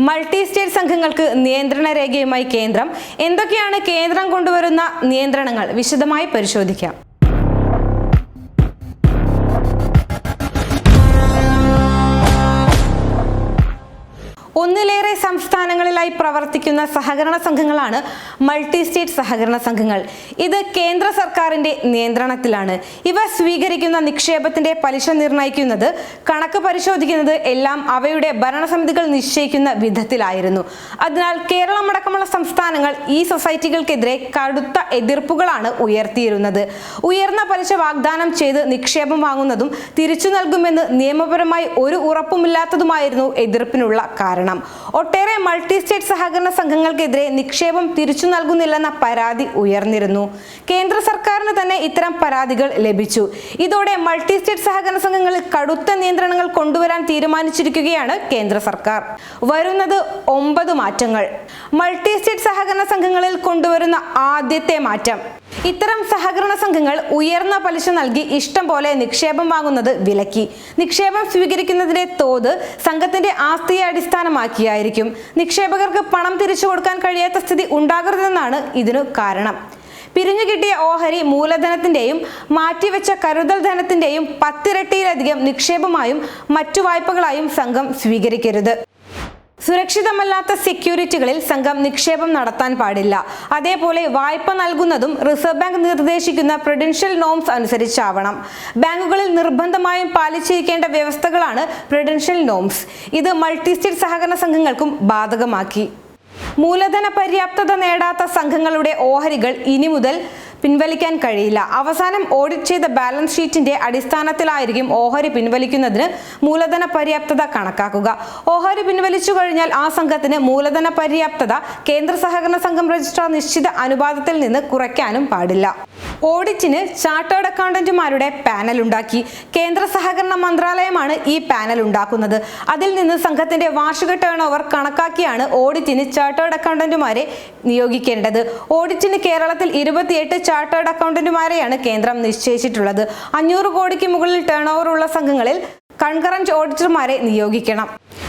Multi state സംഘങ്ങൾക്ക് നിയന്ത്രണ രേഖയുമായി കേന്ദ്രം. എന്തൊക്കെയാണ് കേന്ദ്രം കൊണ്ടുവരുന്ന നിയന്ത്രണങ്ങൾ? വിശദമായി പരിശോധിക്കാം. ഒന്നിലേറെ സംസ്ഥാനങ്ങളിലായി പ്രവർത്തിക്കുന്ന സഹകരണ സംഘങ്ങളാണ് മൾട്ടി സ്റ്റേറ്റ് സഹകരണ സംഘങ്ങൾ. ഇത് കേന്ദ്ര സർക്കാരിന്റെ നിയന്ത്രണത്തിലാണ്. ഇവ സ്വീകരിക്കുന്ന നിക്ഷേപത്തിന്റെ പലിശ നിർണയിക്കുന്നത് കണക്ക് പരിശോധിക്കുന്നത് എല്ലാം അവയുടെ ഭരണസമിതികൾ നിശ്ചയിക്കുന്ന വിധത്തിലായിരുന്നു. അതിനാൽ കേരളമടക്കമുള്ള സംസ്ഥാനങ്ങൾ ഈ സൊസൈറ്റികൾക്കെതിരെ കടുത്ത എതിർപ്പുകളാണ് ഉയർത്തിയിരുന്നത്. ഉയർന്ന പലിശ വാഗ്ദാനം ചെയ്ത് നിക്ഷേപം വാങ്ങുന്നതും തിരിച്ചു നൽകുമെന്ന് നിയമപരമായി ഒരു ഉറപ്പുമില്ലാത്തതുമായിരുന്നു എതിർപ്പിനുള്ള കാരണം. ഒട്ടേറെ മൾട്ടി സ്റ്റേറ്റ് സഹകരണ സംഘങ്ങൾക്കെതിരെ നിക്ഷേപം തിരിച്ചു നൽകുന്നില്ലെന്ന പരാതി ഉയർന്നിരുന്നു. കേന്ദ്ര സർക്കാരിന് തന്നെ ഇത്തരം പരാതികൾ ലഭിച്ചു. ഇതോടെ മൾട്ടി സ്റ്റേറ്റ് സഹകരണ സംഘങ്ങളിൽ കടുത്ത നിയന്ത്രണങ്ങൾ കൊണ്ടുവരാൻ തീരുമാനിച്ചിരിക്കുകയാണ് കേന്ദ്ര സർക്കാർ. വരുന്നത് ഒമ്പത് മാറ്റങ്ങൾ. മൾട്ടി സ്റ്റേറ്റ് സഹകരണ സംഘങ്ങളിൽ കൊണ്ടുവരുന്ന ആദ്യത്തെ മാറ്റം. ഇത്തരം സഹകരണ സംഘങ്ങൾ ഉയർന്ന പലിശ നൽകി ഇഷ്ടം പോലെ നിക്ഷേപം വാങ്ങുന്നത് വിലക്കി. നിക്ഷേപം സ്വീകരിക്കുന്നതിന്റെ തോത് സംഘത്തിന്റെ ആസ്തിയെ അടിസ്ഥാനമാക്കിയായിരിക്കും. നിക്ഷേപകർക്ക് പണം തിരിച്ചു കൊടുക്കാൻ കഴിയാത്ത സ്ഥിതി ഉണ്ടാകരുതെന്നാണ് ഇതിനു കാരണം. പിരിഞ്ഞു കിട്ടിയ ഓഹരി മൂലധനത്തിന്റെയും മാറ്റിവെച്ച കരുതൽ ധനത്തിന്റെയും പത്തിരട്ടിയിലധികം നിക്ഷേപമായും മറ്റു വായ്പകളായും സംഘം സ്വീകരിക്കരുത്. സുരക്ഷിതമല്ലാത്ത സെക്യൂരിറ്റികളിൽ സംഘം നിക്ഷേപം നടത്താൻ പാടില്ല. അതേപോലെ വായ്പ നൽകുന്നതും റിസർവ് ബാങ്ക് നിർദ്ദേശിക്കുന്ന പ്രുഡൻഷ്യൽ നോംസ് അനുസരിച്ചാവണം. ബാങ്കുകളിൽ നിർബന്ധമായും പാലിച്ചിരിക്കേണ്ട വ്യവസ്ഥകളാണ് പ്രുഡൻഷ്യൽ നോംസ് ഇത് മൾട്ടി സ്റ്റേറ്റ് സഹകരണ സംഘങ്ങൾക്കും ബാധകമാക്കി. മൂലധന പര്യാപ്തത നേടാത്ത സംഘങ്ങളുടെ ഓഹരികൾ ഇനി മുതൽ പിൻവലിക്കാൻ കഴിയില്ല. അവസാനം ഓഡിറ്റ് ചെയ്ത ബാലൻസ് ഷീറ്റിന്റെ അടിസ്ഥാനത്തിലായിരിക്കും ഓഹരി പിൻവലിക്കുന്നതിന് മൂലധന പര്യാപ്തത കണക്കാക്കുക. ഓഹരി പിൻവലിച്ചു കഴിഞ്ഞാൽ ആ സംഘത്തിന് മൂലധന പര്യാപ്തത കേന്ദ്ര സഹകരണ സംഘം രജിസ്ട്രാർ നിശ്ചിത അനുപാതത്തിൽ നിന്ന് കുറയ്ക്കാനും പാടില്ല. ഓഡിറ്റിന് ചാർട്ടേഡ് അക്കൗണ്ടന്റുമാരുടെ പാനൽ ഉണ്ടാക്കി. കേന്ദ്ര സഹകരണ മന്ത്രാലയമാണ് ഈ പാനൽ ഉണ്ടാക്കുന്നത്. അതിൽ നിന്ന് സംഘത്തിന്റെ വാർഷിക ടേൺ ഓവർ കണക്കാക്കിയാണ് ഓഡിറ്റിന് ചാർട്ടേഡ് അക്കൗണ്ടന്റുമാരെ നിയോഗിക്കേണ്ടത്. ഓഡിറ്റിന് കേരളത്തിൽ ഇരുപത്തിയെട്ട് ചാർട്ടേഡ് അക്കൗണ്ടന്റുമാരെയാണ് കേന്ദ്രം നിശ്ചയിച്ചിട്ടുള്ളത്. അഞ്ഞൂറ് കോടിക്ക് മുകളിൽ ടേൺ ഓവർ ഉള്ള സംഘങ്ങളിൽ കൺകറന്റ് ഓഡിറ്റർമാരെ നിയോഗിക്കണം.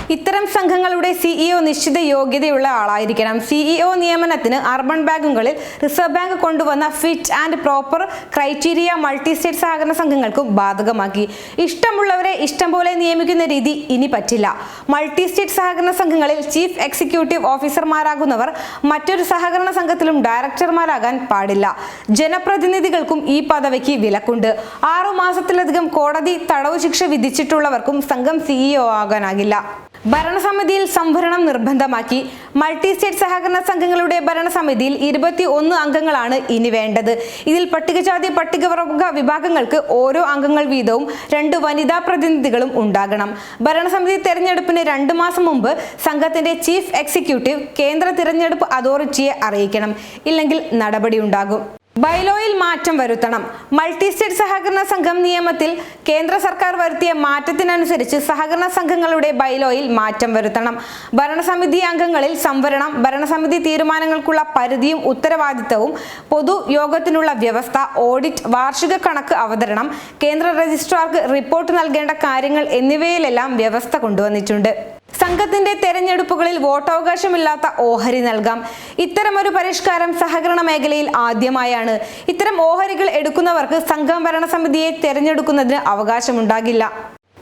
ഇത്തരം സംഘങ്ങളുടെ സിഇഒ നിശ്ചിത യോഗ്യതയുള്ള ആളായിരിക്കണം. സിഇഒ നിയമനത്തിന് അർബൻ ബാങ്കുകളിൽ റിസർവ് ബാങ്ക് കൊണ്ടുവന്ന fit and proper criteria multi state സഹകരണ സംഘങ്ങൾക്കും ബാധകമാക്കി. ഇഷ്ടമുള്ളവരെ ഇഷ്ടം പോലെ നിയമിക്കുന്ന രീതി ഇനി പറ്റില്ല. മൾട്ടി സ്റ്റേറ്റ് സഹകരണ സംഘങ്ങളിൽ ചീഫ് എക്സിക്യൂട്ടീവ് ഓഫീസർമാരാകുന്നവർ മറ്റൊരു സഹകരണ സംഘത്തിലും ഡയറക്ടർമാരാകാൻ പാടില്ല. ജനപ്രതിനിധികൾക്കും ഈ പദവിക്ക് വിലക്കുണ്ട്. ആറു മാസത്തിലധികം കോടതി തടവ് ശിക്ഷ വിധിച്ചിട്ടുള്ളവർക്കും സംഘം സിഇഒ ആകാനാകില്ല. ഭരണസമിതിയിൽ സംവരണം നിർബന്ധമാക്കി മൾട്ടി സ്റ്റേറ്റ് സഹകരണ സംഘങ്ങളുടെ ഭരണസമിതിയിൽ ഇരുപത്തി ഒന്ന് അംഗങ്ങളാണ് ഇനി വേണ്ടത്. ഇതിൽ പട്ടികജാതി പട്ടികവർഗ വിഭാഗങ്ങൾക്ക് ഓരോ അംഗങ്ങൾ വീതവും രണ്ട് വനിതാ പ്രതിനിധികളും ഉണ്ടാകണം. ഭരണസമിതി തെരഞ്ഞെടുപ്പിന് രണ്ട് മാസം മുമ്പ് സംഘത്തിന്റെ ചീഫ് എക്സിക്യൂട്ടീവ് കേന്ദ്ര തിരഞ്ഞെടുപ്പ് അതോറിറ്റിയെ അറിയിക്കണം. ഇല്ലെങ്കിൽ നടപടിയുണ്ടാകും ബൈലോയിൽ മാറ്റം വരുത്തണം. മൾട്ടി സ്റ്റേറ്റ് സഹകരണ സംഘം നിയമത്തിൽ കേന്ദ്ര സർക്കാർ വരുത്തിയ മാറ്റത്തിനനുസരിച്ച് സഹകരണ സംഘങ്ങളുടെ ബൈലോയിൽ മാറ്റം വരുത്തണം. ഭരണസമിതി അംഗങ്ങളിൽ സംവരണം ഭരണസമിതി തീരുമാനങ്ങൾക്കുള്ള പരിധിയും ഉത്തരവാദിത്തവും പൊതുയോഗത്തിനുള്ള വ്യവസ്ഥ ഓഡിറ്റ് വാർഷിക കണക്ക് അവതരണം കേന്ദ്ര രജിസ്ട്രാർക്ക് റിപ്പോർട്ട് നൽകേണ്ട കാര്യങ്ങൾ എന്നിവയിലെല്ലാം വ്യവസ്ഥ കൊണ്ടുവന്നിട്ടുണ്ട്. സംഘത്തിന്റെ തെരഞ്ഞെടുപ്പുകളിൽ വോട്ടവകാശമില്ലാത്ത ഓഹരി നൽകാം. ഇത്തരമൊരു പരിഷ്കാരം സഹകരണ മേഖലയിൽ ആദ്യമായാണ്. ഇത്തരം ഓഹരികൾ എടുക്കുന്നവർക്ക് സംഘം ഭരണസമിതിയെ തെരഞ്ഞെടുക്കുന്നതിന് അവകാശമുണ്ടാകില്ല.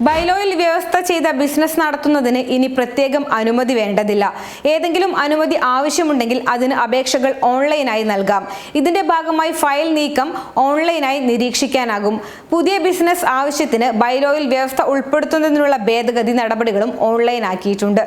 ബൈലോയിൽ വ്യവസ്ഥ ചെയ്ത ബിസിനസ് നടത്തുന്നതിന് ഇനി പ്രത്യേകം അനുമതി വേണ്ടതില്ല. ഏതെങ്കിലും അനുമതി ആവശ്യമുണ്ടെങ്കിൽ അതിന് അപേക്ഷകൾ ഓൺലൈനായി നൽകാം. ഇതിന്റെ ഭാഗമായി ഫയൽ നീക്കം ഓൺലൈനായി നിരീക്ഷിക്കാനാകും. പുതിയ ബിസിനസ് ആവശ്യത്തിന് ബൈലോയിൽ വ്യവസ്ഥ ഉൾപ്പെടുത്തുന്നതിനുള്ള ഭേദഗതി നടപടികളും ഓൺലൈൻ ആക്കിയിട്ടുണ്ട്